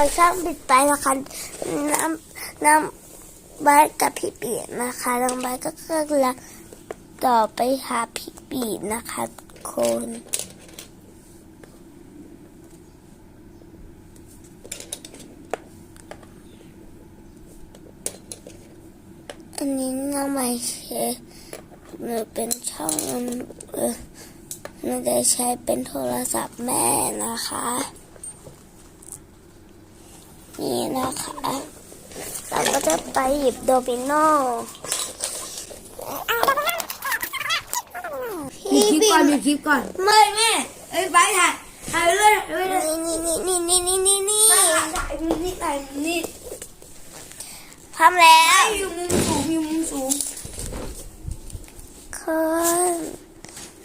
อช่างปิดไปนะคะน้ำน้ำใบาสกับพี่ปีนะคะน้องใบาสก็กำลังต่อไปหาพี่ปีนะคะคนอันนี้น้องใบใช้หนูเป็นช่องเออหนูจะใช้เป็นโทรศัพท์แม่นะคะ นี่นะคะ เราก็จะไปหยิบโดมิโนมีพี่คลิปบิก่อนนมีคลิปก่อนไม่แม่เอ้ยไปถ่ายถ่ายไปเลยถ่ายไปเลยนี่นี่นี่นี่นี่นี่นี่ถ่ายถ่ายนี่นี่ถ่ายนี่พร้อมแล้ไอ้วอยู่มุมสูงอยู่มุมสูงคน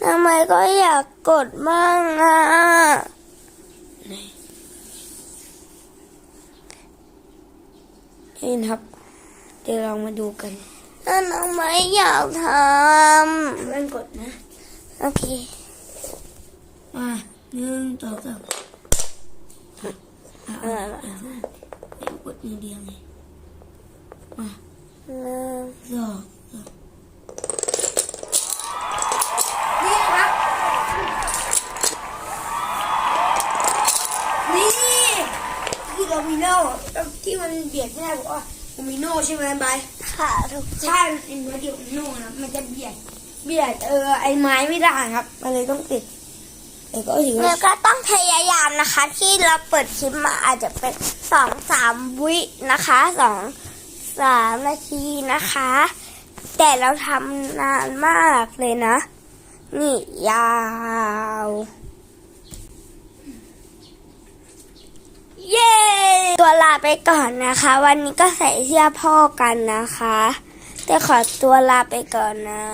ทำไมก็อยากกดบ้างนะ นี่นะครับ เดี๋ยวเรามาดูกันถ้าน้องไม่อยากทเล่นกดนะำโอเค มาหนึ่งสองสามเออเดี๋ยวกดมือเดียวไงมาหนึ่งสองสามนี่ครับนี่ คือโดมิโนที่มันเบียดไม่ได้บอกว่าโดมิโนใช่ไหมบายค่ะทุกคนใช่มันเป็นเนื้อเดียวกับนุ่งนะมันจะเบียดเบียดเออไอ้ไม้ไม่ได้ครับ มันเลยต้องติดแต่ก็ถือแล้ว่าวก็ต้องพยายามนะคะ ที่เราเปิดคลิปมาอาจจะเป็นสองสามวินะคะสองสามนาทีนะคะ แต่เราทำนานมากเลยนะ นี่ยาว เย้ ตัว ลาไปก่อนนะคะ วันนี้ก็ใส่เสื้อพ่อกันนะคะแต่ขอตัวลาไปก่อนนะ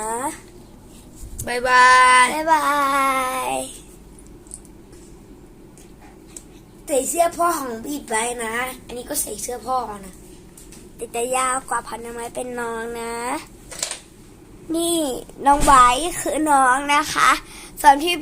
บายบายบ๊ายบายใส่เสื้อพ่อของบีดไว้นะ อันนี้ก็ใส่เสื้อพ่อนะติดแต่ยาวกว่าพันไม้เป็นน้องนะ นี่น้องไบร์ทคือน้องนะคะ ส่วนที่